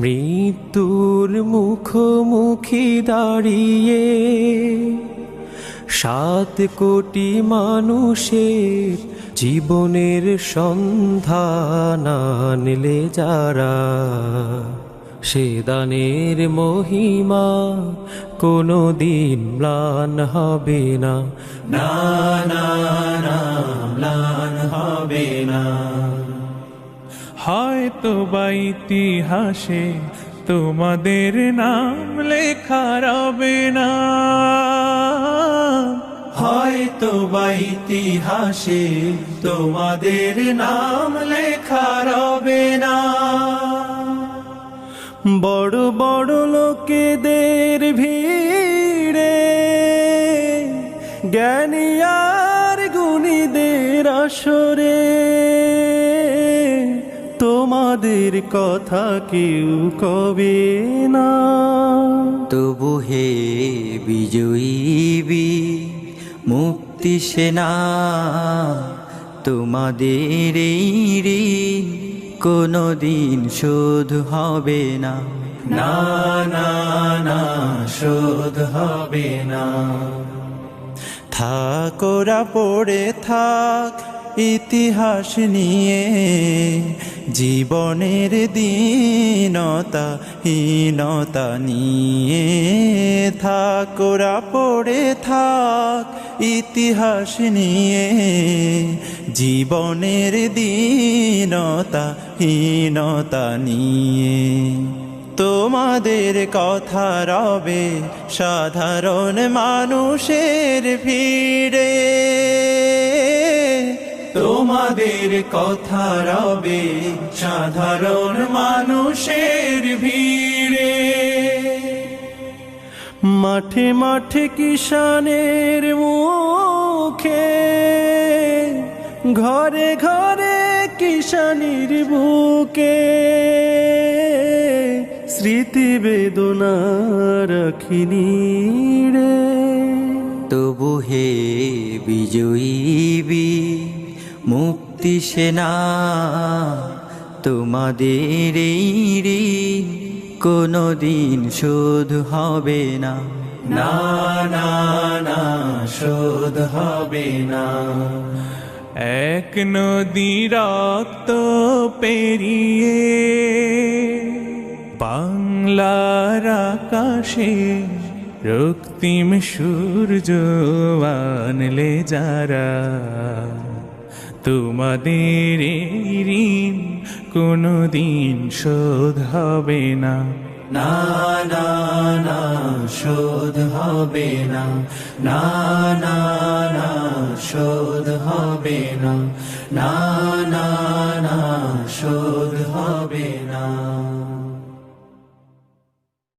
মৃত্যুর মুখোমুখি দাঁড়িয়ে সাত কোটি মানুষের জীবনের সন্ধান আনলে যারা, সে দানের মহিমা কোনো দিন ম্লান হবে না। না না না, ম্লান হবে না। হয়তো বা ইতিহাসে তোমাদের নাম লেখা রবে না। হয়তো বা ইতিহাসে তোমাদের নাম লেখা রবে না। বড় বড় লোকেদের ভিড়ে জ্ঞানী আর গুণীদের আসরে তোমাদের কথা কেউ কবে না। তবু হে বিজয়ী মুক্তি সেনা তোমাদের এই ঋণ কোনোদিন শোধ হবে না। না না না শোধ হবে না। থাকোরা পড়ে থাক ইতিহাস নিয়ে, জীবনের দীনতা হীনতা নিয়ে থাকোরা পড়ে থাক, ইতিহাস নিয়ে, জীবনের দীনতা হীনতা নিয়ে। তোমাদের কথা রবে সাধারণ মানুষের ভিড়ে। তোমাদের কথা রবে, সাধারণ মানুষের ভিড়ে। মাঠে মাঠে কিষানের মুখে, ঘরে ঘরে কিষানির বুকে। স্মৃতি বেদনা রাখিনি রে তবু হে বিজয়ী বীর মুক্তি সেনা, তোমাদের এই ঋণ কোনোদিন শোধ হবে না। না না না, শোধ হবে না। এক নদী রক্ত পেরিয়ে বাংলার আকাশে রক্তিম সূর্য আনলে যারা তোমাদের ঋণ কোনো দিন শোধ হবে না। না না না, শোধ হবে না। না না না, শোধ হবে না। না না না, শোধ